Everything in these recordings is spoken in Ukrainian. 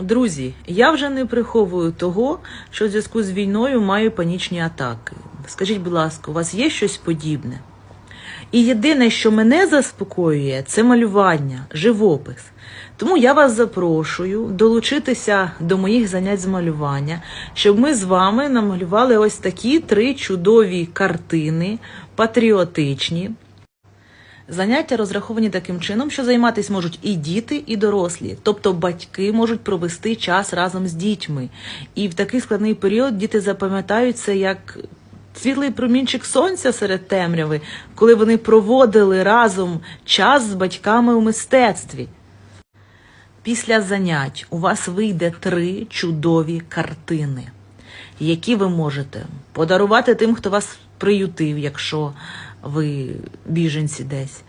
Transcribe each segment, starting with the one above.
Друзі, я вже не приховую того, що в зв'язку з війною маю панічні атаки. Скажіть, будь ласка, у вас є щось подібне? І єдине, що мене заспокоює, це малювання, живопис. Тому я вас запрошую долучитися до моїх занять з малювання, щоб ми з вами намалювали ось такі три чудові картини, патріотичні. Заняття розраховані таким чином, що займатися можуть і діти, і дорослі. Тобто батьки можуть провести час разом з дітьми. І в такий складний період діти запам'ятають це як світлий промінчик сонця серед темряви, коли вони проводили разом час з батьками у мистецтві. Після занять у вас вийде три чудові картини, які ви можете подарувати тим, хто вас приютив, якщо ви біженці десь,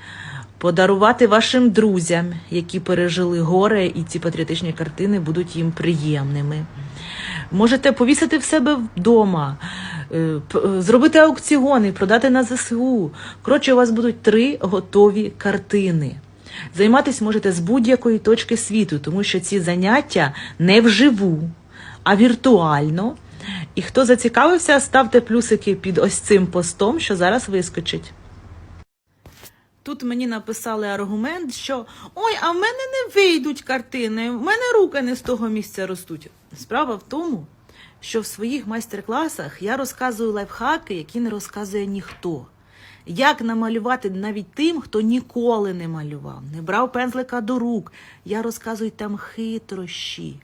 подарувати вашим друзям, які пережили горе, і ці патріотичні картини будуть їм приємними. Можете повісити в себе вдома, е, е, зробити аукціони, продати на ЗСУ. Коротше, у вас будуть три готові картини. Займатися можете з будь-якої точки світу, тому що ці заняття не вживу, а віртуально. І хто зацікавився, ставте плюсики під ось цим постом, що зараз вискочить. Тут мені написали аргумент, що ой, а в мене не вийдуть картини, в мене руки не з того місця ростуть. Справа в тому, що в своїх майстер-класах я розказую лайфхаки, які не розказує ніхто. Як намалювати навіть тим, хто ніколи не малював, не брав пензлика до рук. Я розказую там хитрощі.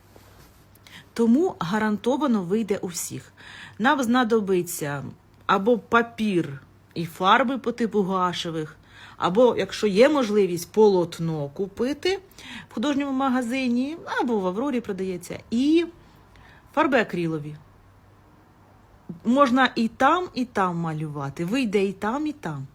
Тому гарантовано вийде у всіх. Нам знадобиться або папір і фарби по типу гашевих, або, якщо є можливість, полотно купити в художньому магазині, або в Аврорі продається, і фарби акрилові. Можна і там, і там малювати. Вийде і там, і там.